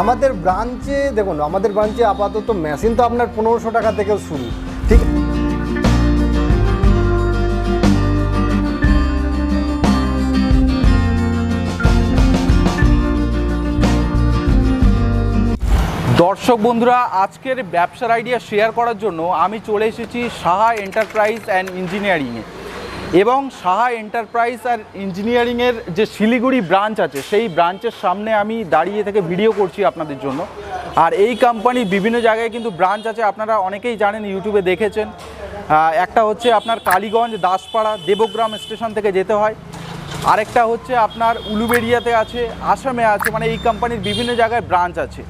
আমাদের ব্রাঞ্চে দেখুন, আমাদের ব্রাঞ্চে আপাতত মেশিন তো আপনার পনেরোশো টাকা থেকে শুরু। ঠিক দর্শক বন্ধুরা, আজকের ব্যবসার আইডিয়া শেয়ার করার জন্য আমি চলে এসেছি সাহা এন্টারপ্রাইজ অ্যান্ড ইঞ্জিনিয়ারিংয়ে এবং সাহা এন্টারপ্রাইজ আর ইঞ্জিনিয়ারিংয়ের যে শিলিগুড়ি ব্রাঞ্চ আছে, সেই ব্রাঞ্চের সামনে আমি দাঁড়িয়ে থেকে ভিডিও করছি আপনাদের জন্য। আর এই কোম্পানির বিভিন্ন জায়গায় কিন্তু ব্রাঞ্চ আছে, আপনারা অনেকেই জানেন ইউটিউবে দেখেছেন। একটা হচ্ছে আপনার কালীগঞ্জ, দাসপাড়া, দেবগ্রাম স্টেশন থেকে যেতে হয়। আরেকটা হচ্ছে আপনার উলুবেড়িয়াতে আছে, আসামে আছে মানে এই কোম্পানির বিভিন্ন জায়গায় ব্রাঞ্চ আছে।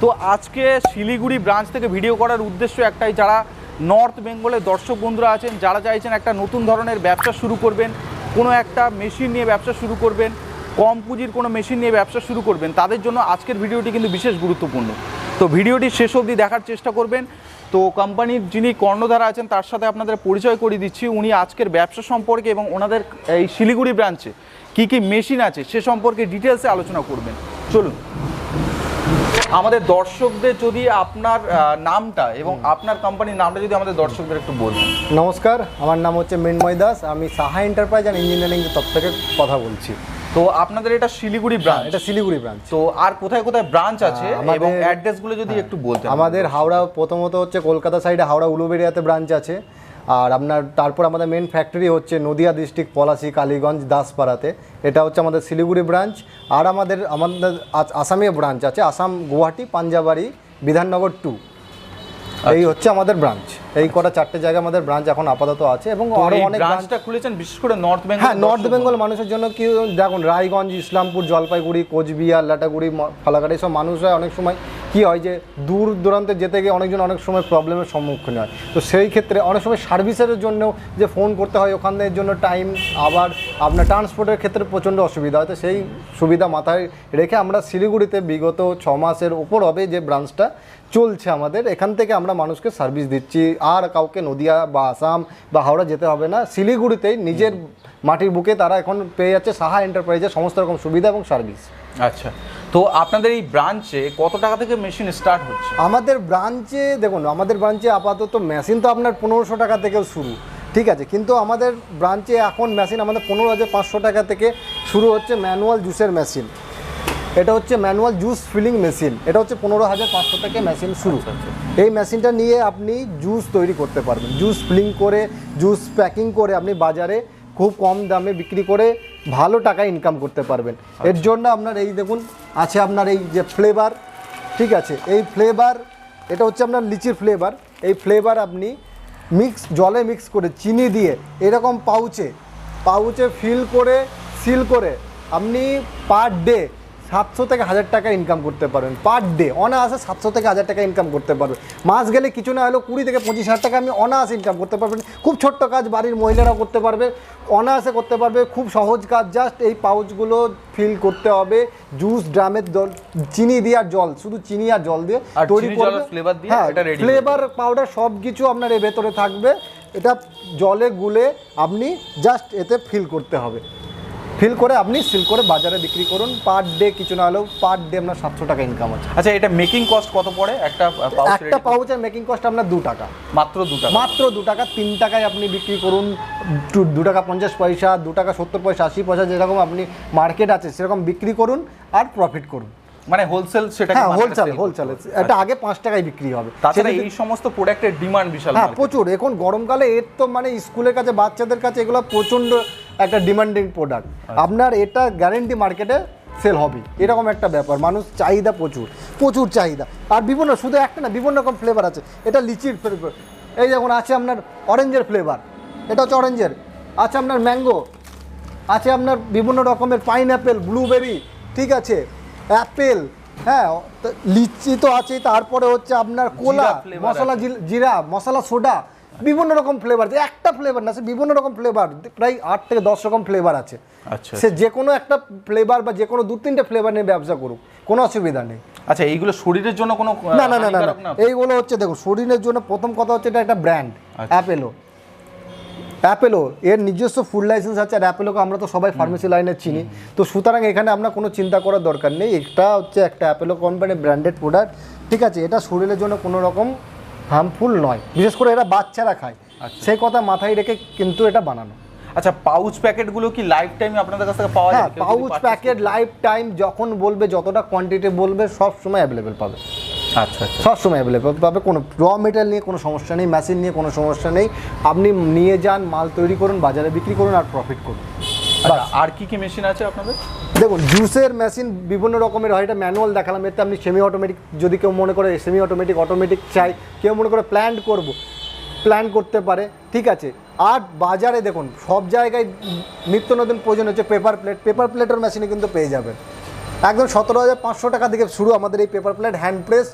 তো আজকে শিলিগুড়ি ব্রাঞ্চ থেকে ভিডিও করার উদ্দেশ্য একটাই, যারা নর্থ বেঙ্গলের দর্শক বন্ধুরা আছেন, যারা চাইছেন একটা নতুন ধরনের ব্যবসা শুরু করবেন, কোনো একটা মেশিন নিয়ে ব্যবসা শুরু করবেন, কম পুঁজির কোনো মেশিন নিয়ে ব্যবসা শুরু করবেন, তাদের জন্য আজকের ভিডিওটি কিন্তু বিশেষ গুরুত্বপূর্ণ। তো ভিডিওটি শেষ অবধি দেখার চেষ্টা করবেন। তো কোম্পানির যিনি কর্ণধারা আছেন, তার সাথে আপনাদের পরিচয় করে দিচ্ছি। উনি আজকের ব্যবসা সম্পর্কে এবং ওনাদের এই শিলিগুড়ি ব্রাঞ্চে কী কী মেশিন আছে, সে সম্পর্কে ডিটেলসে আলোচনা করবেন। চলুন। আমাদের দর্শকদের যদি আপনার নামটা এবং আপনার কোম্পানির নামটা যদি আমাদের দর্শকদের একটু বলতেন। নমস্কার আমার নাম হচ্ছে মৃন্ময় দাস। আমি সাহা এন্টারপ্রাইজ অ্যান্ড ইঞ্জিনিয়ারিং তরফ থেকে কথা বলছি। তো আপনাদের এটা শিলিগুড়ি ব্রাঞ্চ এটা শিলিগুড়ি ব্রাঞ্চ তো আর কোথায় কোথায় ব্রাঞ্চ আছে এবং অ্যাড্রেসগুলো যদি একটু বলতেন আমাদের হাওড়া প্রথমত হচ্ছে কলকাতা সাইডে হাওড়া উলুবেড়িয়াতে ব্রাঞ্চ আছে। আর আপনার তারপর আমাদের মেন ফ্যাক্টরি হচ্ছে নদিয়া ডিস্ট্রিক্ট পলাশি, কালীগঞ্জ, দাসপাড়াতে। এটা হচ্ছে আমাদের শিলিগুড়ি ব্রাঞ্চ আর আমাদের আমাদের আস- আসামে ব্রাঞ্চ আছে, আসাম, গুয়াহাটি, পাঞ্জাবাড়ি, বিধাননগর টু এই হচ্ছে আমাদের ব্রাঞ্চ এই কটা চারটে জায়গায় আমাদের ব্রাঞ্চ এখন আপাতত আছে এবং আরও অনেক ব্রাঞ্চটা খুলেছেন বিশেষ করে নর্থ বেঙ্গল হ্যাঁ নর্থ বেঙ্গল মানুষের জন্য কি দেখুন রায়গঞ্জ ইসলামপুর জলপাইগুড়ি কোচবিহার লাটাগুড়ি ফালাকাট এইসব মানুষরা অনেক সময় কি হয় যে দূর দূরান্তে যেতে গিয়ে অনেকজন অনেক সময় প্রবলেমের সম্মুখীন হয়। তো সেই ক্ষেত্রে অনেক সময় সার্ভিসের জন্য যে ফোন করতে হয় ওখানের জন্য টাইম আবার আপনার ট্রান্সপোর্টের ক্ষেত্রে প্রচণ্ড অসুবিধা হয়। তো সেই সুবিধা মাথায় রেখে আমরা শিলিগুড়িতে বিগত ছ মাসের উপর হবে যে ব্রাঞ্চটা চলছে আমাদের। এখান থেকে আমরা মানুষকে সার্ভিস দিচ্ছি। আর কাউকে নদিয়া বা আসাম বা হাওড়া যেতে হবে না। শিলিগুড়িতেই নিজের মাটির বুকে তারা এখন পেয়ে যাচ্ছে সাহা এন্টারপ্রাইজের সমস্ত রকম সুবিধা এবং সার্ভিস আচ্ছা। তো আপনাদের এই ব্রাঞ্চে কত টাকা থেকে মেশিন স্টার্ট হচ্ছে? আমাদের ব্রাঞ্চে দেখুন আমাদের ব্রাঞ্চে আপাতত মেশিন তো আপনার পনেরোশো টাকা থেকে শুরু। ঠিক আছে? কিন্তু আমাদের ব্রাঞ্চে এখন মেশিন আমাদের পনেরো হাজার পাঁচশো টাকা থেকে শুরু হচ্ছে ম্যানুয়াল জুসের মেশিন এটা হচ্ছে ম্যানুয়াল জুস ফিলিং মেশিন এটা হচ্ছে পনেরো হাজার পাঁচশো থেকে মেশিন শুরু। এই মেশিনটা নিয়ে আপনি জুস তৈরি করতে পারবেন। জুস ফিলিং করে জুস প্যাকিং করে আপনি বাজারে খুব কম দামে বিক্রি করে ভালো টাকা ইনকাম করতে পারবেন। এর জন্য আপনার এই দেখুন আছে আপনার এই যে ফ্লেভার ঠিক আছে? এই ফ্লেভার এটা হচ্ছে আপনার লিচির ফ্লেভার এই ফ্লেভার আপনি মিক্স জলে মিক্স করে চিনি দিয়ে এরকম পাউচে পাউচে ফিল করে সিল করে আপনি পার ডে সাতশো থেকে হাজার টাকা ইনকাম করতে পারবেন পার ডে অনায়াসে সাতশো থেকে হাজার টাকা ইনকাম করতে পারবেন। মাস গেলে কিছু না হলেও কুড়ি থেকে পঁচিশ হাজার টাকা আপনি অনায়াসে ইনকাম করতে পারবেন। খুব ছোট্ট কাজ বাড়ির মহিলারাও করতে পারবে অনায়াসে করতে পারবে। খুব সহজ কাজ জাস্ট এই পাউচগুলো ফিল করতে হবে। জুস ড্রামের জল চিনি দিয়ে আর জল শুধু চিনি আর জল দিয়ে আর তৈরি করবে। হ্যাঁ ফ্লেভার পাউডার সব কিছু আপনার এর ভেতরে থাকবে। এটা জলে গুলে আপনি জাস্ট এতে ফিল করতে হবে। ফিল করে আপনি সিল করে বাজারে বিক্রি করুন। পার ডে কিছু না হলেও পার ডে আপনার সাতশো টাকা ইনকাম আছে আচ্ছা এটা মেকিং কস্ট কত পড়ে? একটা একটা পাউচের মেকিং কস্ট আপনার দু টাকা। মাত্র দু টাকা। মাত্র দু টাকা তিন টাকায় আপনি বিক্রি করুন। দু- দু টাকা পঞ্চাশ পয়সা দু টাকা সত্তর পয়সা আশি পয়সা যেরকম আপনি মার্কেট আছে সেরকম বিক্রি করুন আর প্রফিট করুন। মানে হোলসেল সেটা হ্যাঁ হোলসেল হোলসেল এটা আগে পাঁচ টাকায় বিক্রি হবে। তাছাড়া এই সমস্ত প্রোডাক্টের ডিমান্ড বিশাল হ্যাঁ প্রচুর। এখন গরমকালে এর তো মানে স্কুলের কাছে বাচ্চাদের কাছে এগুলো প্রচণ্ড একটা ডিমান্ডিং প্রোডাক্ট আপনার এটা গ্যারেন্টি মার্কেটে সেল হবে। এরকম একটা ব্যাপার। মানুষ চাহিদা প্রচুর। প্রচুর চাহিদা। আর বিভিন্ন শুধু একটা না বিভিন্ন রকম ফ্লেভার আছে। এটা লিচির ফ্লেভার এই যেমন আছে আপনার অরেঞ্জের ফ্লেভার এটা হচ্ছে অরেঞ্জের আছে আপনার ম্যাঙ্গো আছে আপনার বিভিন্ন রকমের পাইনঅ্যাপেল ব্লুবেরি ঠিক আছে? অ্যাপেল হ্যাঁ লিচি তো আছে তারপরে হচ্ছে আপনার কোলা মশলা জিরা মশলা সোডা বিভিন্ন রকম ফ্লেভার যে একটা ফ্লেভার না সে বিভিন্ন রকম ফ্লেভার প্রায় আট থেকে দশ রকম ফ্লেভার আছে। আচ্ছা সে যে কোনো একটা ফ্লেভার বা যে কোনো দু তিনটে ফ্লেভার নিয়ে ব্যবসা করুক কোনো অসুবিধা নেই। আচ্ছা এইগুলো শরীরের জন্য কোনো না না না না না। এইগুলো হচ্ছে দেখো শরীরের জন্য প্রথম কথা হচ্ছে এটা একটা ব্র্যান্ড আচ্ছা। অ্যাপেলো অ্যাপেলো এর নিজস্ব ফুড লাইসেন্স আছে আর অ্যাপেলোকে আমরা তো সবাই ফার্মেসি লাইনে চিনি। তো সুতরাং এখানে আপনার কোনো চিন্তা করার দরকার নেই। এটা হচ্ছে একটা অ্যাপেলো কোম্পানির ব্র্যান্ডেড প্রোডাক্ট ঠিক আছে? এটা শরীরের জন্য কোনো রকম হার্মফুল নয়। বিশেষ করে এরা বাচ্চারা খায়। আচ্ছা। সেই কথা মাথায় রেখে কিন্তু এটা বানানো। আচ্ছা পাউচ প্যাকেটগুলো কি লাইফ টাইম আপনাদের কাছ থেকে পাওয়া যদি পাউচ প্যাকেট লাইফ টাইম যখন বলবে যতটা কোয়ান্টিটি বলবে সব সময় অ্যাভেলেবেল পাবে। আচ্ছা আচ্ছা। সব সময় অ্যাভেলেবেল পাবে। কোনো র মেটেরিয়াল নিয়ে কোনো সমস্যা নেই মেশিন নিয়ে কোনো সমস্যা নেই। আপনি নিয়ে যান মাল তৈরি করুন বাজারে বিক্রি করুন আর প্রফিট করুন। আর কি কি মেশিন আছে আপনাদের? দেখুন জুসের মেশিন বিভিন্ন রকমের হয় এটা ম্যানুয়াল দেখালাম এতে আপনি সেমি অটোমেটিক যদি কেউ মনে করে সেমি অটোমেটিক অটোমেটিক চাই কেউ মনে করে প্ল্যান করব প্ল্যান করতে পারে ঠিক আছে। আর বাজারে দেখুন সব জায়গায় নিত্য নতুন প্রয়োজন হচ্ছে পেপার প্লেট পেপার প্লেটের মেশিনে কিন্তু পেয়ে যাবেন। একদম সতেরো হাজার পাঁচশো টাকা থেকে শুরু আমাদের এই পেপার প্লেট হ্যান্ড প্রেস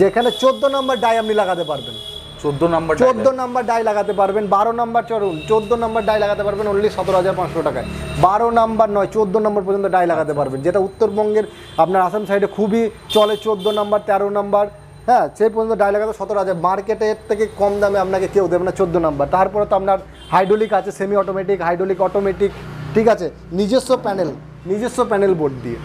যেখানে চোদ্দ নম্বর ডাই আপনি লাগাতে পারবেন। চোদ্দ নম্বর চোদ্দ নাম্বার ডাই লাগাতে পারবেন বারো নাম্বার চরুন চোদ্দ নাম্বার ডাই লাগাতে পারবেন অনলি সতেরো হাজার পাঁচশো টাকায়। বারো নাম্বার নয় চোদ্দ নম্বর পর্যন্ত ডাই লাগাতে পারবেন যেটা উত্তরবঙ্গের আপনার আসাম সাইডে খুবই চলে চোদ্দ নাম্বার তেরো নাম্বার হ্যাঁ সেই পর্যন্ত ডাই লাগাতে সতেরো হাজার। মার্কেটে থেকে কম দামে আপনাকে কেউ দেবে না চোদ্দ নাম্বার তারপরে তো আপনার হাইড্রোলিক আছে সেমি অটোমেটিক হাইড্রোলিক অটোমেটিক ঠিক আছে? নিজস্ব প্যানেল নিজস্ব প্যানেল বোর্ড দিয়ে।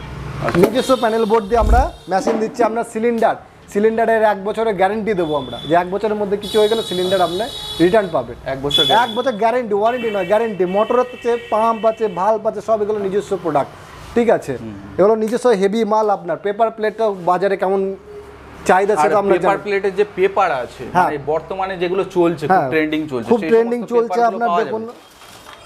নিজস্ব প্যানেল বোর্ড দিয়ে আমরা মেশিন দিচ্ছি আপনার সিলিন্ডার সিলিন্ডারের এক বছরের গ্যারেন্টি দেবো আমরা। যে এক বছরের মধ্যে কিছু হয়ে গেলে সিলিন্ডার আপনি রিটার্ন পাবেন। এক বছর এক বছর গ্যারেন্টি ওয়ারেন্টি নয় গ্যারেন্টি মোটরের আছে পাম্প আছে ভাল্ব আছে সব এগুলো নিজস্ব প্রোডাক্ট ঠিক আছে? এগুলো নিজস্ব হেভি মাল আপনার। পেপার প্লেটটা বাজারে কেমন চাহিদা সেটা আমরা পেপার প্লেটের যে পেপার আছে হ্যাঁ। মানে বর্তমানে যেগুলো চলছে খুব হ্যাঁ। ট্রেন্ডিং চলছে খুব ট্রেন্ডিং চলছে আপনার দেখুন।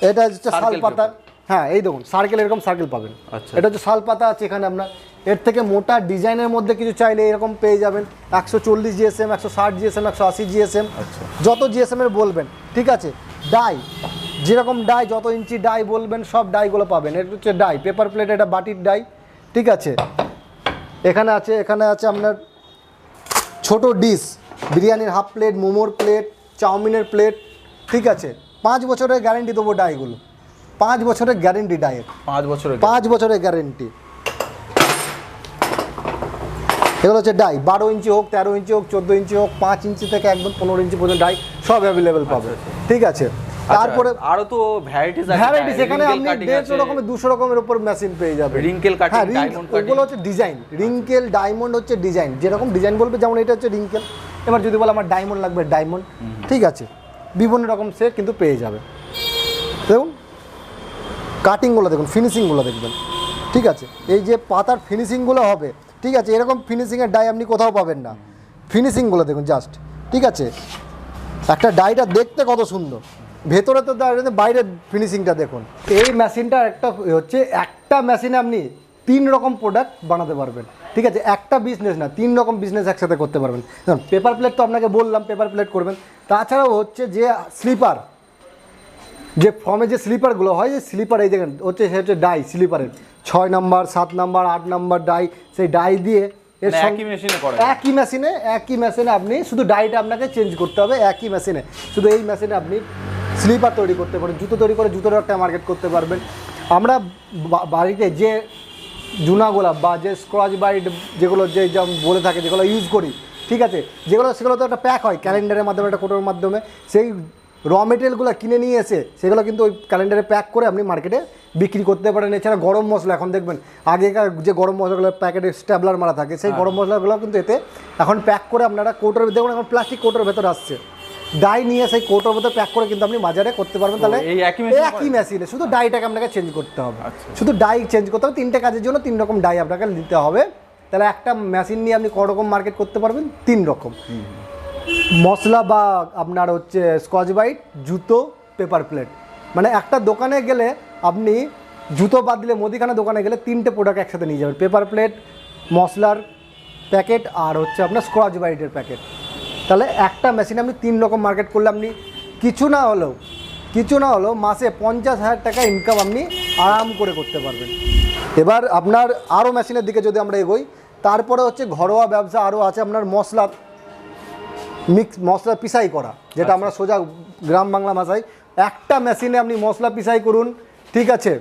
এটা হচ্ছে শাল পাতা। হ্যাঁ এই দেখুন সার্কেল এরকম সার্কেল পাবেন। আচ্ছা। এটা হচ্ছে শাল পাতা আছে এখানে আপনার। এর থেকে মোটা ডিজাইনের মধ্যে কিছু চাইলে এরকম পেয়ে যাবেন। একশো চল্লিশ জিএসএম একশো ষাট জিএসএম একশো আশি জিএসএম আচ্ছা। যত জিএসএম এর বলবেন ঠিক আছে? ডাই যেরকম ডাই যত ইঞ্চি ডাই বলবেন সব ডাইগুলো পাবেন। এটা হচ্ছে ডাই পেপার প্লেট এটা বাটির ডাই ঠিক আছে? এখানে আছে এখানে আছে আপনার ছোট ডিশ বিরিয়ানির হাফ প্লেট মোমোর প্লেট চাউমিনের প্লেট ঠিক আছে? পাঁচ বছরের গ্যারেন্টি দেবো ডাইগুলো। পাঁচ বছরের গ্যারেন্টি ডাইয়ের। পাঁচ বছরের পাঁচ বছরের গ্যারেন্টি। এগুলো হচ্ছে ডাই বারো ইঞ্চি হোক তেরো ইঞ্চি হোক চোদ্দ ইঞ্চি হোক পাঁচ ইঞ্চি থেকে একদম পনেরো ইঞ্চি পর্যন্ত ডাই সব অ্যাভেলেবেল পাবে। ঠিক আছে? তারপরে আচ্ছা, আরও তো ভ্যারাইটিস আছে ভ্যারাইটিস এখানে আপনি cutting দেড়শো আছে। রকমের দুশো রকমের উপর মেশিন পেয়ে যাবে cutting, হ্যাঁ রিঙ্ক- ওগুলো হচ্ছে ডিজাইন রিঙ্কেল ডায়মন্ড হচ্ছে ডিজাইন যেরকম ডিজাইন বলবে যেমন এটা হচ্ছে রিঙ্কেল। এবার যদি বলে আমার ডায়মন্ড লাগবে ডায়মন্ড ঠিক আছে? বিভিন্ন রকম সে কিন্তু পেয়ে যাবে। দেখুন কাটিংগুলো দেখুন ফিনিশিংগুলো দেখবেন। ঠিক আছে? এই যে পাতার ফিনিশিংগুলো হবে ঠিক আছে, এরকম ফিনিশিংয়ের ডাই আপনি কোথাও পাবেন না। ফিনিশিংগুলো দেখুন জাস্ট ঠিক আছে? একটা ডাইটা দেখতে কত সুন্দর। ভেতরে তো বাইরে ফিনিশিংটা দেখুন। এই মেশিনটা একটা হচ্ছে, একটা মেশিনে আপনি তিন রকম প্রোডাক্ট বানাতে পারবেন। ঠিক আছে, একটা বিজনেস না, তিন রকম বিজনেস একসাথে করতে পারবেন। পেপার প্লেট তো আপনাকে বললাম পেপার প্লেট করবেন। তাছাড়াও হচ্ছে যে স্লিপার যে ফর্মে যে স্লিপারগুলো হয় যে স্লিপার এই দেখেন হচ্ছে সে হচ্ছে ডাই স্লিপারের ছয় নাম্বার সাত নাম্বার আট নাম্বার ডাই সেই ডাই দিয়ে এর মানে একই মেশিনে করে একই মেশিনে একই মেশিনে আপনি শুধু ডাইটা আপনাকে চেঞ্জ করতে হবে একই মেশিনে শুধু এই মেশিনে আপনি স্লিপার তৈরি করতে পারেন জুতো তৈরি করে জুতোর একটা মার্কেট করতে পারবেন। আমরা বাড়িতে যে জুনাগুলা বা যে স্ক্রচ বাইট যেগুলো যে যেমন বলে থাকে যেগুলো ইউজ করি ঠিক আছে? যেগুলো সেগুলো তো একটা প্যাক হয় ক্যালেন্ডারের মাধ্যমে একটা কোটোর মাধ্যমে। সেই র মেটেরিয়ালগুলো কিনে নিয়ে এসে সেগুলো কিন্তু ওই ক্যালেন্ডারে প্যাক করে আপনি মার্কেটে বিক্রি করতে পারেন। এছাড়া গরম মশলা এখন দেখবেন আগেকার যে গরম মশলাগুলো প্যাকেটে স্ট্যাবলার মারা থাকে সেই গরম মশলাগুলো কিন্তু এতে এখন প্যাক করে আপনারা কৌটোর দেখুন এখন প্লাস্টিক কৌটোর ভেতর আসছে। ডাই নিয়ে সেই কৌটোর ভেতর প্যাক করে কিন্তু আপনি বাজারে করতে পারবেন। তাহলে এই একই মেশিনে শুধু ডাইটাকে আপনাকে চেঞ্জ করতে হবে। আচ্ছা। শুধু ডাই চেঞ্জ করতে হবে তিনটে কাজের জন্য তিন রকম ডাই আপনাকে দিতে হবে। তাহলে একটা মেশিন নিয়ে আপনি ক রকম মার্কেট করতে পারবেন? তিন রকম। মশলা বা আপনার হচ্ছে স্কচ বাইট, জুতো পেপার প্লেট মানে একটা দোকানে গেলে আপনি জুতো বাদ দিলে মুদিখানা দোকানে গেলে তিনটে প্রোডাক্ট একসাথে নিয়ে যাবেন। পেপার প্লেট মশলার প্যাকেট আর হচ্ছে আপনার স্কচ বাইটের প্যাকেট। তাহলে একটা মেশিনে আপনি তিন রকম মার্কেট করলে আপনি কিছু না হলেও, কিছু না হলেও মাসে পঞ্চাশ হাজার টাকা ইনকাম আপনি আরাম করে করতে পারবেন। এবার আপনার আরও মেশিনের দিকে যদি আমরা এগোই, তারপরে হচ্ছে ঘরোয়া ব্যবসা আরও আছে, আপনার মশলা মিক্স মশলা পিসাই করা যেটা আমরা সোজা গ্রাম বাংলা ভাষায় একটা মেশিনে আপনি মশলা পিসাই করুন ঠিক আছে?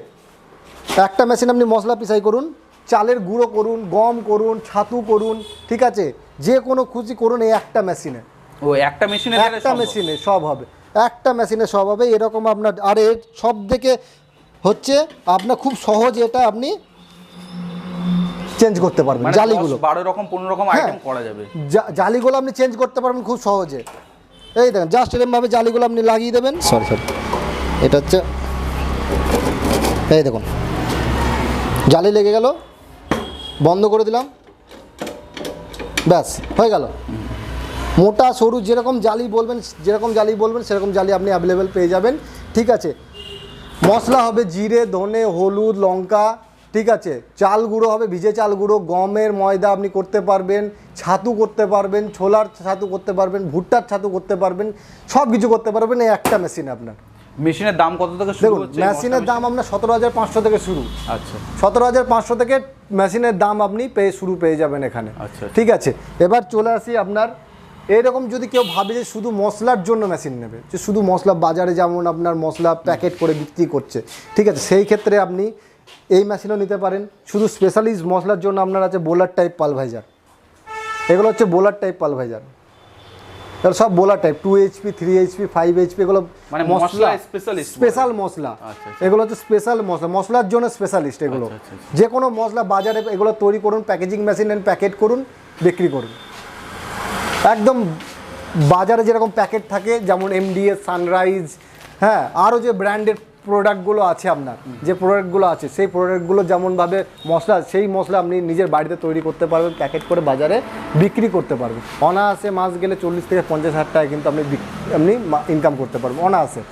একটা মেশিনে আপনি মশলা পিসাই করুন চালের গুঁড়ো করুন গম করুন ছাতু করুন ঠিক আছে? যে কোনো খুশি করুন এই একটা মেশিনে ও একটা মেশিনে একটা মেশিনে সব হবে। একটা মেশিনে সব হবে এরকম আপনার আর এর সব থেকে হচ্ছে আপনার খুব সহজ এটা আপনি চেঞ্জ করতে পারবেন মানে জালিগুলো। বারো রকম পনেরো রকম হ্যাঁ। আইটেম করা যাবে। জালিগুলো আপনি চেঞ্জ করতে পারবেন খুব সহজে। এই দেখেন জাস্ট এরকমভাবে জালিগুলো আপনি লাগিয়ে দেবেন। সরি সরি এটা হচ্ছে এই দেখুন। জালি লেগে গেল। বন্ধ করে দিলাম। ব্যাস হয়ে গেল। মোটা সরু যেরকম জালি বলবেন যেরকম জালি বলবেন সেরকম জালি আপনি অ্যাভেলেবেল পেয়ে যাবেন। ঠিক আছে। মশলা হবে জিরে ধনে হলুদ লঙ্কা। ঠিক আছে চাল গুঁড়ো হবে ভিজে চাল গুঁড়ো গমের ময়দা আপনি করতে পারবেন ছাতু করতে পারবেন ছোলার ছাতু করতে পারবেন ভুট্টার ছাতু করতে পারবেন সব কিছু করতে পারবেন এই একটা মেশিন আপনার। মেশিনের দাম কত থেকে শুরু দেখুন হচ্ছে মেশিনের দাম আপনার সতেরো হাজার পাঁচশো থেকে শুরু। আচ্ছা। সতেরো হাজার পাঁচশো থেকে মেশিনের দাম আপনি পেয়ে শুরু পেয়ে যাবেন এখানে। আচ্ছা। ঠিক আছে এবার চলে আসি আপনার এরকম যদি কেউ ভাবে যে শুধু মশলার জন্য মেশিন নেবে যে শুধু মশলা বাজারে যেমন আপনার মশলা প্যাকেট করে বিক্রি করছে ঠিক আছে সেই ক্ষেত্রে আপনি এই মেশিনও নিতে পারেন। শুধু স্পেশালিস্ট মশলার জন্য আপনার আছে বোলার টাইপ পালভাইজার এগুলো হচ্ছে বোলার টাইপ পালভাইজার এগুলো সব bowler type two HP three HP five HP এগুলো মানে মশলা। স্পেশাল মশলা। আচ্ছা, এগুলো হচ্ছে স্পেশাল মশলা। মশলার জন্য স্পেশালিস্ট এগুলো। আচ্ছা, আচ্ছা, যে কোনো মশলা বাজারে এগুলো তৈরি করুন প্যাকেজিং মেশিন এন্ড প্যাকেট করুন বিক্রি করুন। একদম বাজারে যেরকম প্যাকেট থাকে যেমন এমডিএস সানরাইজ হ্যাঁ আরও যে ব্র্যান্ডের প্রোডাক্টগুলো আছে আপনার যে প্রোডাক্টগুলো আছে সেই প্রোডাক্টগুলো যেমনভাবে মশলা সেই মশলা আপনি নিজের বাড়িতে তৈরি করতে পারবেন প্যাকেট করে বাজারে বিক্রি করতে পারবেন। অনায়াসে মাস গেলে চল্লিশ থেকে পঞ্চাশ হাজার টাকা কিন্তু আপনি আপনি ইনকাম করতে পারবেন অনায়াসে।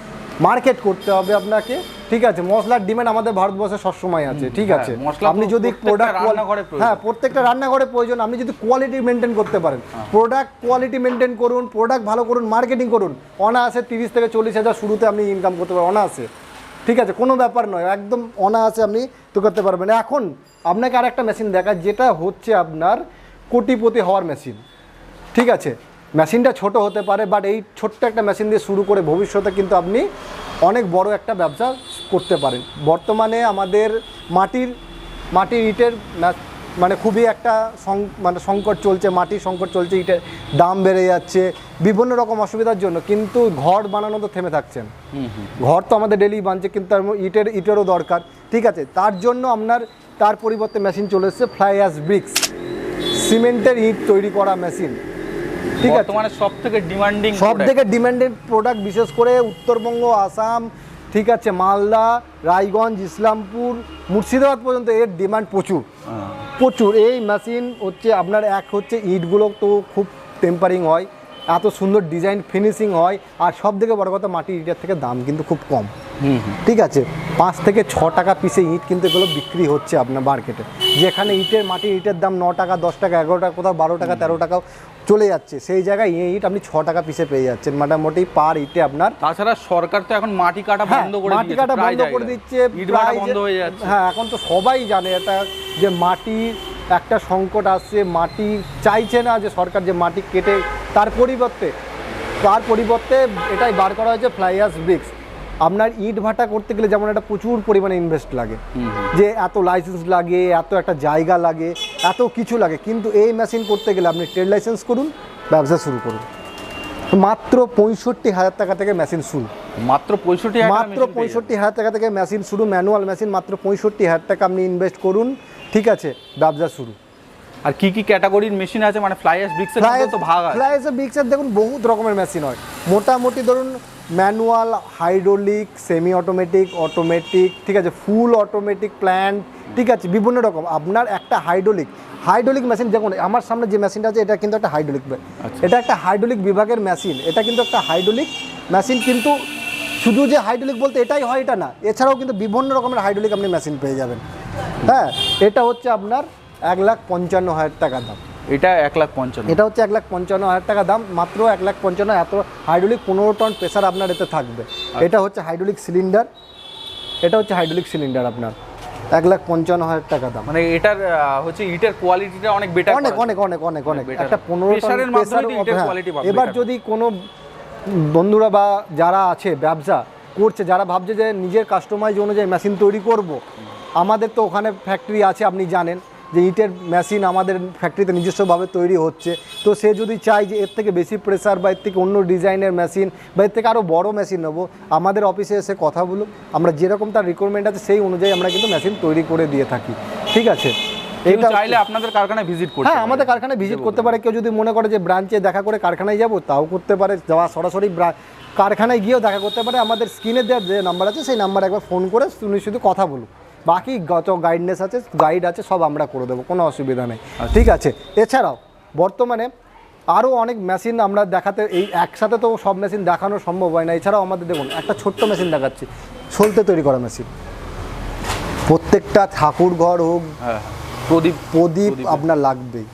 মার্কেট করতে হবে আপনাকে ঠিক আছে? মশলার ডিমান্ড আমাদের ভারতবর্ষে সবসময় আছে ঠিক হ্যাঁ, আছে? আপনি যদি প্রোডাক্ট হ্যাঁ প্রত্যেকটা রান্নাঘরে প্রয়োজন আপনি যদি কোয়ালিটি মেনটেন করতে পারেন। প্রোডাক্ট কোয়ালিটি মেনটেন করুন প্রোডাক্ট ভালো করুন মার্কেটিং করুন অনায়াসে তিরিশ থেকে চল্লিশ হাজার শুরুতে আপনি ইনকাম করতে পারেন অনায়াসে। ঠিক আছে, কোনো ব্যাপার নয়, একদম অনায়াসে আপনি তো করতে পারবেন। এখন আপনাকে আর একটা মেশিন দেখা যেটা হচ্ছে আপনার কোটিপতি হওয়ার মেশিন ঠিক আছে মেশিনটা ছোট হতে পারে বাট এই ছোট্ট একটা মেশিন দিয়ে শুরু করে ভবিষ্যতে কিন্তু আপনি অনেক বড় একটা ব্যবসা করতে পারেন। বর্তমানে আমাদের মাটির মাটির ইটের মানে খুবই একটা সং- মানে সংকট চলছে মাটির সংকট চলছে ইটের দাম বেড়ে যাচ্ছে বিভিন্ন রকম অসুবিধার জন্য কিন্তু ঘর বানানো তো থেমে থাকছেন। ঘর তো আমাদের ডেলি বানছে কিন্তু তার ইটের ইটেরও দরকার। ঠিক আছে তার জন্য আপনার তার পরিবর্তে মেশিন চলে এসেছে ফ্লাই অ্যাস ব্রিক্স সিমেন্টের ইট তৈরি করা মেশিন ঠিক আছে? বর্তমানে সব থেকে ডিমান্ডিং সব থেকে ডিমান্ডেড প্রোডাক্ট বিশেষ করে উত্তরবঙ্গ আসাম ঠিক আছে মালদা রায়গঞ্জ ইসলামপুর মুর্শিদাবাদ পর্যন্ত এর ডিমান্ড প্রচুর। প্রচুর। এই মেশিন হচ্ছে আপনার এক হচ্ছে ইটগুলো তো খুব টেম্পারিং হয়, এত সুন্দর ডিজাইন ফিনিশিং হয়, আর সব থেকে বড় কথা মাটির ইটের থেকে দাম কিন্তু খুব কম। ঠিক আছে? পাঁচ থেকে ছ টাকা পিসে ইট কিন্তু এগুলো বিক্রি হচ্ছে আপনার মার্কেটে যেখানে ইটের মাটির ইটের দাম ন টাকা দশ টাকা এগারো টাকা কোথাও বারো টাকা তেরো টাকাও চলে যাচ্ছে। সেই জায়গায় এই ইট আপনি ছ টাকা পিসে পেয়ে যাচ্ছেন। মোটামুটি পার ইটে আপনার তাছাড়া সরকার তো এখন মাটি কাটা হ্যাঁ, বন্ধ করে মাটি কাটা বন্ধ করে দিচ্ছে বন্ধ হয়ে যাচ্ছে। হ্যাঁ এখন তো সবাই জানে এটা যে মাটির একটা সংকট আসছে মাটি চাইছে না যে সরকার যে মাটি কেটে তার পরিবর্তে তার পরিবর্তে এটাই বার করা হয়েছে ফ্লাইয়াস ব্রিক্স। আপনার ইট ভাটা করতে গেলে যেমন একটা প্রচুর পরিমাণে ইনভেস্ট লাগে। যে এত লাইসেন্স লাগে এত একটা জায়গা লাগে এত কিছু লাগে। কিন্তু এই মেশিন করতে গেলে আপনি ট্রেড লাইসেন্স করুন ব্যবসা শুরু করুন। মাত্র পঁয়ষট্টি হাজার টাকা থেকে মেশিন শুরু। মাত্র পঁয়ষট্টি মাত্র পঁয়ষট্টি হাজার টাকা থেকে মেশিন শুরু ম্যানুয়াল মেশিন মাত্র পঁয়ষট্টি হাজার টাকা আপনি ইনভেস্ট করুন। ঠিক আছে ব্যবসা শুরু। আর কি কি ক্যাটাগরির মেশিন আছে? মানে ফ্লাইয়াস ব্রিক্সের তো ভাগ আছে। ফ্লাইসে বিক্সের দেখুন বহুত রকমের মেশিন হয়। মোটামুটি ধরুন manual hydraulic semi automatic automatic ঠিক আছে ফুল অটোমেটিক প্ল্যান্ট ঠিক আছে বিভিন্ন রকম। আপনার একটা হাইড্রোলিক। হাইড্রোলিক মেশিন দেখুন আমার সামনে যে মেশিনটা আছে এটা কিন্তু একটা হাইড্রোলিক আচ্ছা। এটা একটা হাইড্রোলিক বিভাগের মেশিন এটা কিন্তু একটা হাইড্রোলিক মেশিন কিন্তু শুধু যে হাইড্রোলিক বলতে এটাই হয় এটা না। এছাড়াও কিন্তু বিভিন্ন রকমের হাইড্রোলিক আপনি মেশিন পেয়ে যাবেন। হ্যাঁ এটা হচ্ছে আপনার এক লাখ পঞ্চান্ন হাজার টাকা দাম। এটা এক লাখ পঞ্চান্ন। এটা হচ্ছে এক লাখ পঞ্চান্ন হাজার টাকা দাম মাত্র এক লাখ পঞ্চান্ন এত হাইড্রোলিক পনেরো টন প্রেসার আপনার এতে থাকবে। এটা হচ্ছে হাইড্রোলিক সিলিন্ডার এটা হচ্ছে হাইড্রোলিক সিলিন্ডার আপনার এক লাখ পঞ্চান্ন হাজার টাকা দাম। মানে এটার হচ্ছে ইটের কোয়ালিটিটা অনেক বেটার অনেক অনেক অনেক অনেক অনেক। একটা পনেরো হ্যাঁ, এবার যদি কোনো বন্ধুরা বা যারা আছে ব্যবসা করছে যারা ভাবছে যে নিজের কাস্টমাইজ অনুযায়ী মেশিন তৈরি করব। আমাদের তো ওখানে ফ্যাক্টরি আছে আপনি জানেন। যে ইটের মেশিন আমাদের ফ্যাক্টরিতে নিজস্বভাবে তৈরি হচ্ছে। তো সে যদি চায় যে এর থেকে বেশি প্রেসার বা এর থেকে অন্য ডিজাইনের মেশিন বা এর থেকে আরও বড় মেশিন নেব আমাদের অফিসে এসে কথা বলুক। আমরা যেরকম তার রিকোয়ারমেন্ট আছে সেই অনুযায়ী আমরা কিন্তু মেশিন তৈরি করে দিয়ে থাকি। ঠিক আছে? চাইলে আপনাদের কারখানায় ভিজিট করতে হ্যাঁ আমাদের কারখানায় ভিজিট করতে পারে। কেউ যদি মনে করে যে ব্রাঞ্চে দেখা করে কারখানায় যাব তাও করতে পারে। যাওয়া সরাসরি কারখানায় গিয়েও দেখা করতে পারে। আমাদের স্ক্রিনে দেওয়ার যে নাম্বার আছে সেই নাম্বার একবার ফোন করে শুনি শুধু কথা বলুক। বাকি যত গাইডনেস আছে গাইড আছে সব আমরা করে দেবো কোনো অসুবিধা নেই। ঠিক আছে। এছাড়াও বর্তমানে আরও অনেক মেশিন আমরা দেখাতে এই একসাথে তো সব মেশিন দেখানো সম্ভব হয় না। এছাড়াও আমাদের দেখুন একটা ছোট্ট মেশিন দেখাচ্ছি সলতে তৈরি করা মেশিন প্রত্যেকটা ঠাকুর ঘর হোক হ্যাঁ প্রদীপ প্রদীপ আপনার লাগবেই।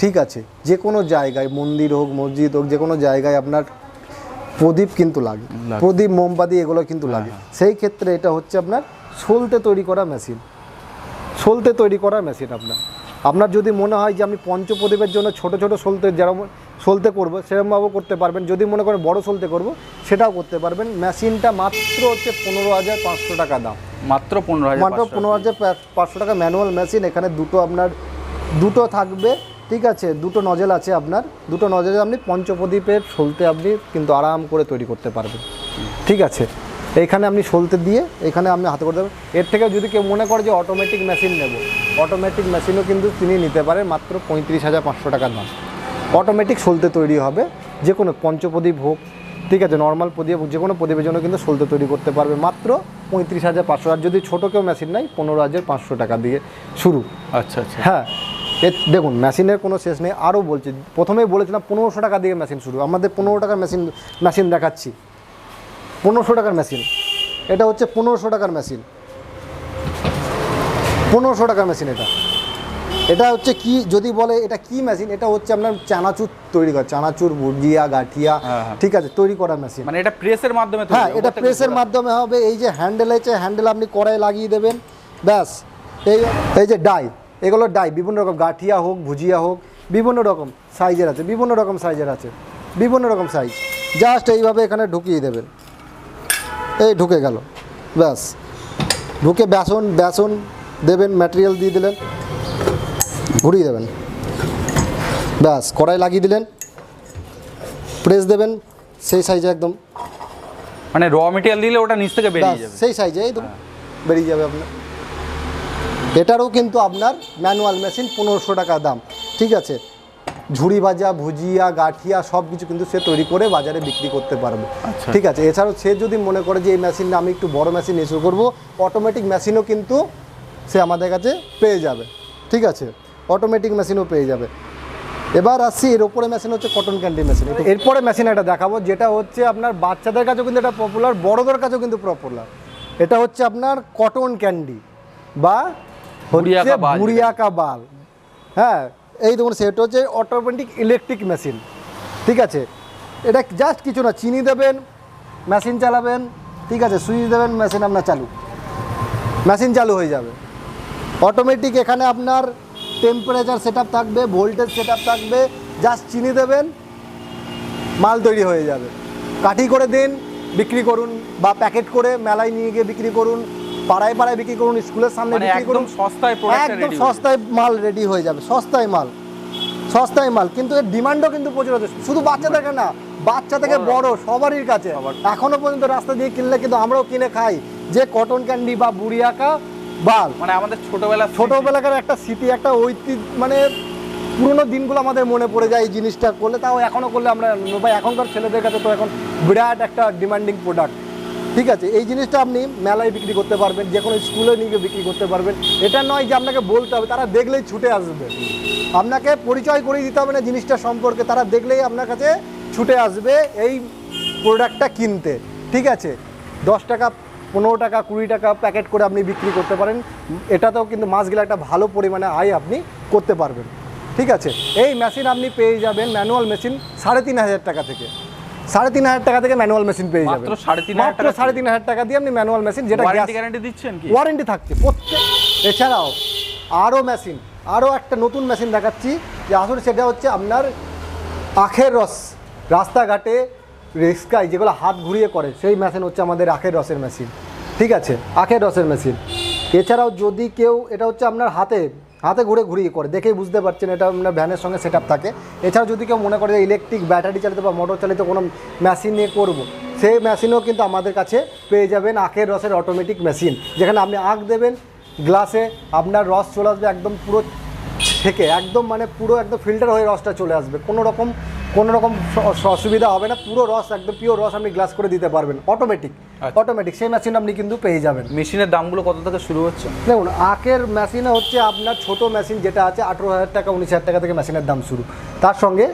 ঠিক আছে। যে কোনো জায়গায় মন্দির হোক মসজিদ হোক যে কোনো জায়গায় আপনার প্রদীপ কিন্তু লাগে। লাগে। প্রদীপ মোমবাতি এগুলো কিন্তু লাগে। সেই ক্ষেত্রে এটা হচ্ছে আপনার সলতে তৈরি করা মেশিন। সলতে তৈরি করা মেশিন আপনার। আপনার যদি মনে হয় যে আমি পঞ্চপ্রদীপের জন্য ছোট ছোট সলতে যেরকম সলতে করব সেরকমভাবেও করতে পারবেন। যদি মনে করেন বড় সলতে করব সেটাও করতে পারবেন। মেশিনটা মাত্র হচ্ছে পনেরো হাজার পাঁচশো টাকা দাম। মাত্র পনেরো হাজার মাত্র পনেরো হাজার পাঁচশো টাকা ম্যানুয়াল মেশিন। এখানে দুটো আপনার দুটো থাকবে। ঠিক আছে দুটো নজেল আছে আপনার। দুটো নজেলে আপনি পঞ্চপ্রদীপের সলতে আপনি কিন্তু আরাম করে তৈরি করতে পারবেন। ঠিক আছে। এইখানে আপনি সলতে দিয়ে এখানে আপনি হাতে করে দেবেন। এর থেকে যদি কেউ মনে করে যে অটোমেটিক মেশিন নেব অটোমেটিক মেশিনও কিন্তু তিনি নিতে পারেন মাত্র পঁয়ত্রিশ হাজার পাঁচশো টাকার দাম। অটোমেটিক সলতে তৈরি হবে যে কোনো পঞ্চপ্রদীপ হোক ঠিক আছে নর্মাল প্রদীপ যে কোনো প্রদীপের জন্য কিন্তু সলতে তৈরি করতে পারবে মাত্র পঁয়ত্রিশ হাজার পাঁচশো। আর যদি ছোটো কেউ মেশিন নেয় পনেরো হাজার পাঁচশো টাকা দিয়ে শুরু। আচ্ছা আচ্ছা। হ্যাঁ এর দেখুন মেশিনের কোনো শেষ নেই। আরও বলছি প্রথমেই বলেছিলাম পনেরোশো টাকা দিয়ে মেশিন শুরু। আমাদের পনেরো টাকার মেশিন মেশিন দেখাচ্ছি। পনেরোশো টাকার মেশিন এটা হচ্ছে পনেরোশো টাকার মেশিন পনেরোশো টাকার মেশিন এটা। এটা হচ্ছে কি যদি বলে এটা কি মেশিন এটা হচ্ছে আপনার চানাচুর তৈরি করা চানাচুর ভুজিয়া গাঠিয়া হ্যাঁ, হ্যাঁ। ঠিক আছে তৈরি করা মেশিন মানে এটা প্রেসের মাধ্যমে হ্যাঁ এটা প্রেসের মাধ্যমে হবে এই যে হ্যান্ডেল আছে হ্যান্ডেল আপনি কড়াই লাগিয়ে দেবেন ব্যাস। এই এই যে ডাই এগুলো ডাই বিভিন্ন রকম গাঠিয়া হোক ভুজিয়া হোক বিভিন্ন রকম সাইজের আছে বিভিন্ন রকম সাইজের আছে বিভিন্ন রকম সাইজ জাস্ট এইভাবে এখানে ঢুকিয়ে দেবেন। এই ঢুকে গেল। ব্যাস। ঢুকে বেসন বেসন দেবেন ম্যাটেরিয়াল দিয়ে দিলেন ঘুরিয়ে দেবেন। ব্যাস কড়াই লাগিয়ে দিলেন প্রেস দেবেন সেই সাইজে একদম। মানে র মেটেরিয়াল দিলে ওটা নিচ থেকে বেরিয়ে যাবে। সেই সাইজে ধরুন বেরিয়ে যাবে আপনার। এটারও কিন্তু আপনার ম্যানুয়াল মেশিন পনেরোশো টাকা দাম। ঠিক আছে? ঝুড়ি ভাজা ভুজিয়া গাঠিয়া সব কিছু কিন্তু সে তৈরি করে বাজারে বিক্রি করতে পারবে। আচ্ছা। ঠিক আছে এছাড়াও সে যদি মনে করে যে এই মেশিনটা আমি একটু বড় মেশিন ইস্যু করব অটোমেটিক মেশিনও কিন্তু সে আমাদের কাছে পেয়ে যাবে। ঠিক আছে অটোমেটিক মেশিনও পেয়ে যাবে। এবার আসছি এর ওপরে মেশিন হচ্ছে কটন ক্যান্ডি মেশিন এরপরে মেশিন এটা দেখাবো যেটা হচ্ছে আপনার বাচ্চাদের কাছেও কিন্তু এটা পপুলার বড়দের কাছেও কিন্তু পপুলার এটা হচ্ছে আপনার কটন ক্যান্ডি বা বুড়িয়াকা বাল হ্যাঁ এই দেখুন, সেটা হচ্ছে অটোমেটিক ইলেকট্রিক মেশিন ঠিক আছে? এটা জাস্ট কিছু না, চিনি দেবেন মেশিন চালাবেন, ঠিক আছে? সুইচ দেবেন মেশিন আপনার চালু। মেশিন চালু হয়ে যাবে। অটোমেটিক এখানে আপনার টেম্পারেচার সেট থাকবে ভোল্টেজ সেট থাকবে জাস্ট চিনি দেবেন, মাল তৈরি হয়ে যাবে। কাঠি করে দিন, বিক্রি করুন বা প্যাকেট করে মেলায় নিয়ে গিয়ে বিক্রি করুন পাড়ায় পাড়ায় বিক্রি করুন স্কুলের সামনে মানে বিক্রি করুন। সস্তায় একদম সস্তায় মাল রেডি হয়ে যাবে সস্তায় মাল। সস্তায় মাল কিন্তু এর ডিমান্ডও কিন্তু প্রচুর আছে। শুধু বাচ্চা থেকে না বাচ্চা থেকে বড়। সবারই কাছে। এখনও পর্যন্ত রাস্তা দিয়ে কিনলে কিন্তু আমরাও কিনে খাই। যে কটন ক্যান্ডি বা বুড়ি আঁকা বাল। মানে আমাদের ছোটবেলা ছোটবেলাকার একটা স্মৃতি একটা ঐতিহ্য মানে পুরোনো দিনগুলো আমাদের মনে পড়ে যায় এই জিনিসটা করলে। তাও এখনও করলে আমরা ভাই এখনকার ছেলেদের কাছে তো এখন বিরাট একটা ডিমান্ডিং প্রোডাক্ট ঠিক আছে, এই জিনিসটা আপনি মেলায় বিক্রি করতে পারবেন, যে কোনো স্কুলে নিয়ে বিক্রি করতে পারবেন। এটা নয় যে আপনাকে বলতে হবে, তারা দেখলেই ছুটে আসবে। আপনাকে পরিচয় করিয়ে দিতে হবে না জিনিসটা সম্পর্কে, তারা দেখলেই আপনার কাছে ছুটে আসবে এই প্রোডাক্টটা কিনতে। ঠিক আছে, দশ টাকা, পনেরো টাকা, কুড়ি টাকা প্যাকেট করে আপনি বিক্রি করতে পারেন। এটাতেও কিন্তু মাছ গেলে একটা ভালো পরিমাণে আয় আপনি করতে পারবেন। ঠিক আছে, এই মেশিন আপনি পেয়ে যাবেন ম্যানুয়াল মেশিন সাড়ে তিন হাজার টাকা থেকে। সাড়ে তিন হাজার টাকা থেকে ম্যানুয়াল মেশিন পেয়ে যাবেন। মাত্র সাড়ে তিন হাজার টাকা দিয়ে। আপনি ম্যানুয়াল মেশিন যেটা গ্যারান্টি দিচ্ছেন ওয়ারেন্টি থাকছে। প্রত্যেক এছাড়াও আরও মেশিন আরও একটা নতুন মেশিন দেখাচ্ছি যে আসলে সেটা হচ্ছে আপনার আখের রস। রাস্তাঘাটে রিক্সায় যেগুলো হাত ঘুরিয়ে করে সেই মেশিন হচ্ছে আমাদের আখের রসের মেশিন ঠিক আছে? আখের রসের মেশিন এছাড়াও যদি কেউ, এটা হচ্ছে আপনার হাতে হাতে ঘুরে ঘুরিয়ে করে, দেখেই বুঝতে পারছেন এটা আপনার ভ্যানের সঙ্গে সেট থাকে। এছাড়াও যদি কেউ মনে করে যে ইলেকট্রিক ব্যাটারি চালিত বা মোটর চালিত কোনো মেশিন নিয়ে করব, সেই মেশিনও কিন্তু আমাদের কাছে পেয়ে যাবেন আখের রসের অটোমেটিক মেশিন যেখানে আপনি আখ দেবেন গ্লাসে আপনার রস চলে আসবে একদম পুরো থেকে, একদম মানে পুরো একদম ফিল্টার হয়ে রসটা চলে আসবে। কোনো রকম কোনো রকম অসুবিধা হবে না পুরো রস একদম পিওর রস আপনি গ্লাস করে দিতে পারবেন অটোমেটিক আচ্ছা। অটোমেটিক সেই মেশিন আপনি কিন্তু পেয়ে যাবেন। মেশিনের দামগুলো কত থেকে শুরু হচ্ছে? দেখুন আখের মেশিনে হচ্ছে আপনার ছোট মেশিন যেটা আছে আঠেরো হাজার টাকা উনিশ হাজার টাকা থেকে মেশিনের দাম শুরু। তার সঙ্গে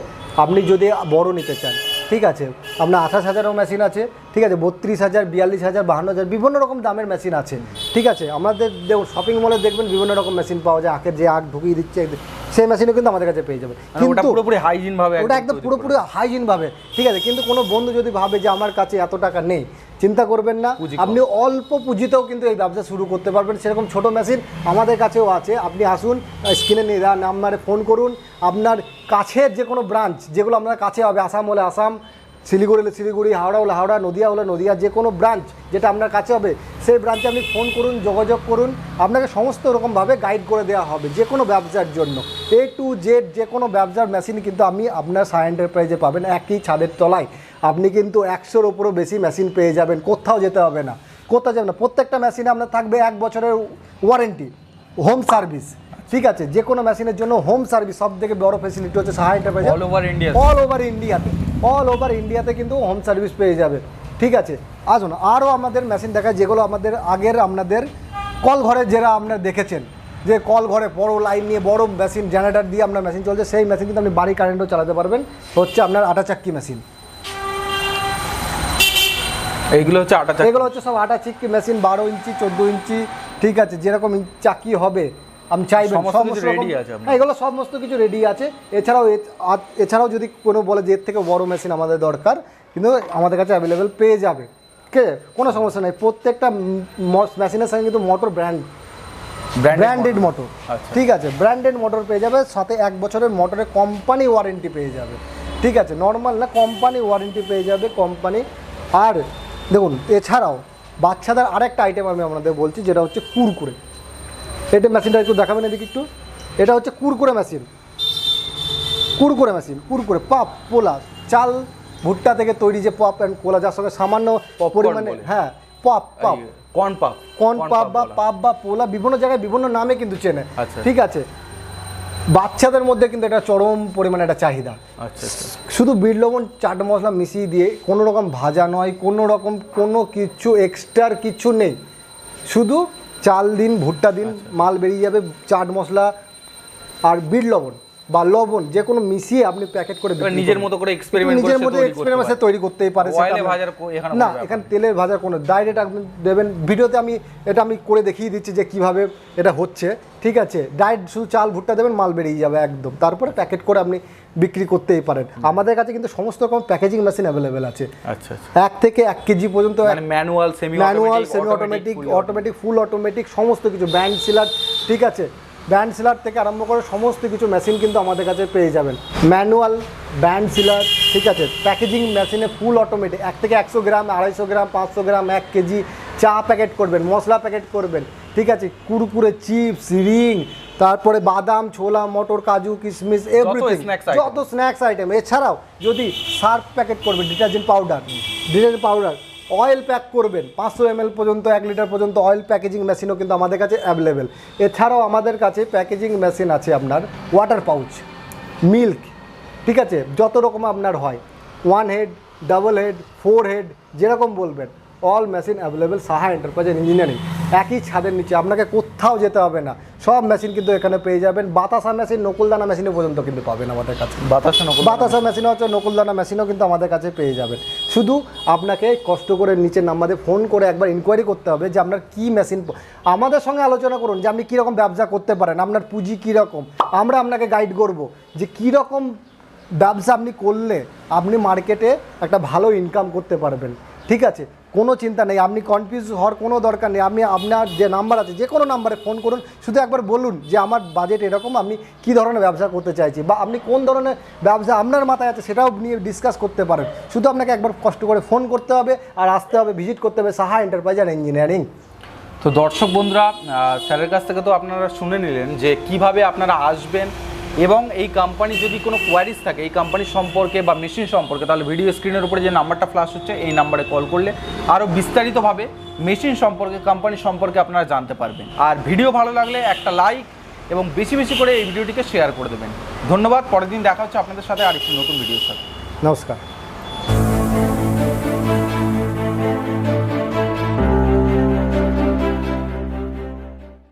আপনি যদি বড় নিতে চান ঠিক আছে? আপনার আঠাশ হাজারও মেশিন আছে ঠিক আছে? বত্রিশ হাজার বিয়াল্লিশ হাজার বাহান্ন হাজার বিভিন্ন রকম দামের মেশিন আছে ঠিক আছে? আমাদের দেখুন শপিং মলে দেখবেন বিভিন্ন রকম মেশিন পাওয়া যায়। আখের যে আখ ঢুকিয়ে দিচ্ছে সেই মেশিনও কিন্তু আমাদের কাছে পেয়ে যাবে। কিন্তু পুরোপুরি হাইজিন ভাবে ওটা একদম পুরোপুরি হাইজিন ভাবে। ঠিক আছে কিন্তু কোনো বন্ধু যদি ভাবে যে আমার কাছে এত টাকা নেই চিন্তা করবেন না আপনি অল্প পুঁজিতেও কিন্তু এই ব্যবসা শুরু করতে পারবেন। সেরকম ছোট মেশিন আমাদের কাছেও আছে। আপনি আসুন স্ক্রিনে নিয়ে নাম্বারে ফোন করুন। আপনার কাছের যে কোনো ব্রাঞ্চ যেগুলো আপনার কাছে হবে আসাম হলে আসাম শিলিগুড়ি হলে শিলিগুড়ি হাওড়া হলে হাওড়া নদিয়া হলে নদিয়া যে কোনো ব্রাঞ্চ যেটা আপনার কাছে হবে সেই ব্রাঞ্চে আপনি ফোন করুন যোগাযোগ করুন। আপনাকে সমস্ত রকমভাবে গাইড করে দেওয়া হবে যে কোনো ব্যবসার জন্য। এ টু জেড যে কোনো ব্যবসার মেশিন কিন্তু আমি আপনার সাই এন্টারপ্রাইজে পাবেন একই ছাদের তলায়। আপনি কিন্তু একশোর ওপরও বেশি মেশিন পেয়ে যাবেন কোথাও যেতে হবে না। কোথাও যাবে না। প্রত্যেকটা মেশিনে আপনার থাকবে এক বছরের ওয়ারেন্টি হোম সার্ভিস ঠিক আছে? যে কোনো মেশিনের জন্য হোম সার্ভিস সব থেকে বড় ফেসিলিটি হচ্ছে Saha enterprise all over India all over ইন্ডিয়াতে অল ওভার ইন্ডিয়াতে কিন্তু হোম সার্ভিস পেয়ে যাবে। ঠিক আছে? আসুন আরও আমাদের মেশিন দেখায় যেগুলো আমাদের আগের আপনাদের কল ঘরে যারা আপনারা দেখেছেন যে কল ঘরে বড় লাইন নিয়ে বড় মেশিন জেনারেটর দিয়ে আপনার মেশিন চলছে সেই মেশিন কিন্তু আপনি বাড়ি কারেন্টও চালাতে পারবেন। হচ্ছে আপনার আটা চাক্কি মেশিন এইগুলো হচ্ছে আটা এগুলো হচ্ছে সব আটা চিক্কি মেশিন বারো ইঞ্চি চোদ্দ ইঞ্চি ঠিক আছে? যেরকম চাকি হবে আমি চাইবেন সমস্ত ready আছে হ্যাঁ এগুলো সমস্ত কিছু রেডি আছে। এছাড়াও এছাড়াও যদি কোনো বলে যে এর থেকে বড় মেশিন আমাদের দরকার কিন্তু আমাদের কাছে অ্যাভেলেবেল পেয়ে যাবে। আছে? কোনো সমস্যা নেই। প্রত্যেকটা মেশিনের সঙ্গে কিন্তু মোটর ব্র্যান্ড ব্র্যান্ডেড মোটর। ঠিক আছে? ব্র্যান্ডেড মোটর পেয়ে যাবে সাথে এক বছরের মোটরের কোম্পানি ওয়ারেন্টি পেয়ে যাবে। ঠিক আছে? নর্মাল না কোম্পানি ওয়ারেন্টি পেয়ে যাবে কোম্পানি আর দেখুন এছাড়াও বাচ্চাদের আরেকটা আইটেম আমি আপনাদের বলছি যেটা হচ্ছে কুরকুরে। এটা মেশিনটা একটু দেখাবেন এদিকে একটু। এটা হচ্ছে কুরকুরে মেশিন কুরকুরে মেশিন কুরকুরে পাপ পোলা চাল ভুট্টা থেকে তৈরি যে পপ অ্যান্ড কোলা যার সঙ্গে সামান্য পরিমাণে হ্যাঁ pop popcorn popcorn pop বা পাপ বা পোলা বিভিন্ন জায়গায় বিভিন্ন নামে কিন্তু চেনে। আচ্ছা। ঠিক আছে? বাচ্চাদের মধ্যে কিন্তু এটা চরম পরিমাণে একটা চাহিদা। আচ্ছা আচ্ছা। শুধু বিট লবণ চাট মশলা মিশিয়ে দিয়ে কোনো রকম ভাজা নয় কোনো রকম কোনো কিছু এক্সট্রার কিছু নেই। শুধু চাল দিন ভুট্টা দিন মাল বেরিয়ে যাবে চাট মশলা আর বিট লবণ। বা লবণ যে কোনো মিশিয়ে আপনি প্যাকেট করে নিজের মতো করে এক্সপেরিমেন্ট নিজের সে করতে এক্সপেরিমেন্ট পারে। তৈরি করতেই পারে না এখানে তেলের ভাজার কোনো ডাইরেক্ট আপনি দেবেন। ভিডিওতে আমি এটা আমি করে দেখিয়ে দিচ্ছি যে কীভাবে এটা হচ্ছে। ঠিক আছে? ডাইরেক্ট শুধু চাল ভুট্টা দেবেন মাল বেরিয়ে যাবে একদম। তারপরে প্যাকেট করে আপনি বিক্রি করতেই পারেন। আমাদের কাছে কিন্তু সমস্ত রকম প্যাকেজিং মেশিন অ্যাভেলেবেল আছে। আচ্ছা আচ্ছা। এক থেকে এক কেজি পর্যন্ত manual semi manual semi automatic automatic full automatic সমস্ত কিছু। ব্যান্ড সিলার ঠিক আছে? ব্যান্ড সিলার থেকে আরম্ভ করে সমস্ত কিছু মেশিন কিন্তু আমাদের কাছে পেয়ে যাবেন। ম্যানুয়াল ব্যান্ড সিলার ঠিক আছে? প্যাকেজিং মেশিনে ফুল অটোমেটিক এক থেকে একশো গ্রাম আড়াইশো গ্রাম পাঁচশো গ্রাম এক কেজি চা প্যাকেট করবেন মশলা প্যাকেট করবেন ঠিক আছে? কুরকুরে চিপস রিং তারপরে বাদাম ছোলা মটর কাজু কিশমিশ এভরিথিং যত স্ন্যাক্স আইটেম এছাড়াও যদি সার্ফ প্যাকেট করবেন detergent powder detergent powder oil pack করবেন। পাঁচশো এম পর্যন্ত, এক লিটার পর্যন্ত অয়েল প্যাকেজিং মেশিনও কিন্তু আমাদের কাছে অ্যাভেলেবেল এছাড়াও আমাদের কাছে প্যাকেজিং মেশিন আছে আপনার ওয়াটার পাউচ মিল্ক ঠিক আছে? যত রকম আপনার হয় one head double head four head যেরকম বলবেন। All machine available Saha enterprise engineering একই ছাদের নিচে আপনাকে কোথাও যেতে হবে না। সব মেশিন কিন্তু এখানে পেয়ে যাবেন। বাতাসা মেশিন নকুলদানা মেশিনও পর্যন্ত কিন্তু পাবেন আমাদের কাছে। বাতাসা নকল বাতাসা মেশিনও হচ্ছে নকুলদানা মেশিনও কিন্তু আমাদের কাছে পেয়ে যাবেন। শুধু আপনাকে কষ্ট করে নিচের নাম্বারে ফোন করে একবার ইনকোয়ারি করতে হবে যে আপনার কি মেশিন আমাদের সঙ্গে আলোচনা করুন যে আপনি কীরকম ব্যবসা করতে পারেন আপনার পুঁজি কীরকম। আমরা আপনাকে গাইড করব যে কীরকম ব্যবসা আপনি করলে আপনি মার্কেটে একটা ভালো ইনকাম করতে পারবেন। ঠিক আছে? কোনো চিন্তা নেই, আপনি কনফিউজ হওয়ার কোনো দরকার নেই, আপনি আপনার যে নাম্বার আছে, যে কোনো নাম্বারে ফোন করুন, শুধু একবার বলুন যে আমার বাজেট এরকম, আমি কী ধরনের ব্যবসা করতে চাইছি বা আপনি কোন ধরনের ব্যবসা আপনার মাথায় আছে সেটাও নিয়ে ডিসকাস করতে পারেন। শুধু আপনাকে একবার কষ্ট করে ফোন করতে হবে আর আসতে হবে ভিজিট করতে হবে সাহা এন্টারপ্রাইজ আর ইঞ্জিনিয়ারিং তো দর্শক বন্ধুরা স্যারের কাছ থেকে তো আপনারা শুনে নিলেন যে কীভাবে আপনারা আসবেন এবং এই কোম্পানি যদি কোনো কোয়ারিজ থাকে, এই কোম্পানি সম্পর্কে বা মেশিন সম্পর্কে, তাহলে ভিডিও স্ক্রিনের উপরে যে নাম্বারটা ফ্লাশ হচ্ছে, এই নাম্বারে কল করলে আরও বিস্তারিতভাবে মেশিন সম্পর্কে কোম্পানি সম্পর্কে আপনারা জানতে পারবেন। আর ভিডিও ভালো লাগলে একটা লাইক এবং বেশি বেশি করে এই ভিডিওটিকে শেয়ার করে দেবেন। ধন্যবাদ, পরের দিন দেখা হচ্ছে আপনাদের সাথে আরেকটি নতুন ভিডিওর সাথে। নমস্কার।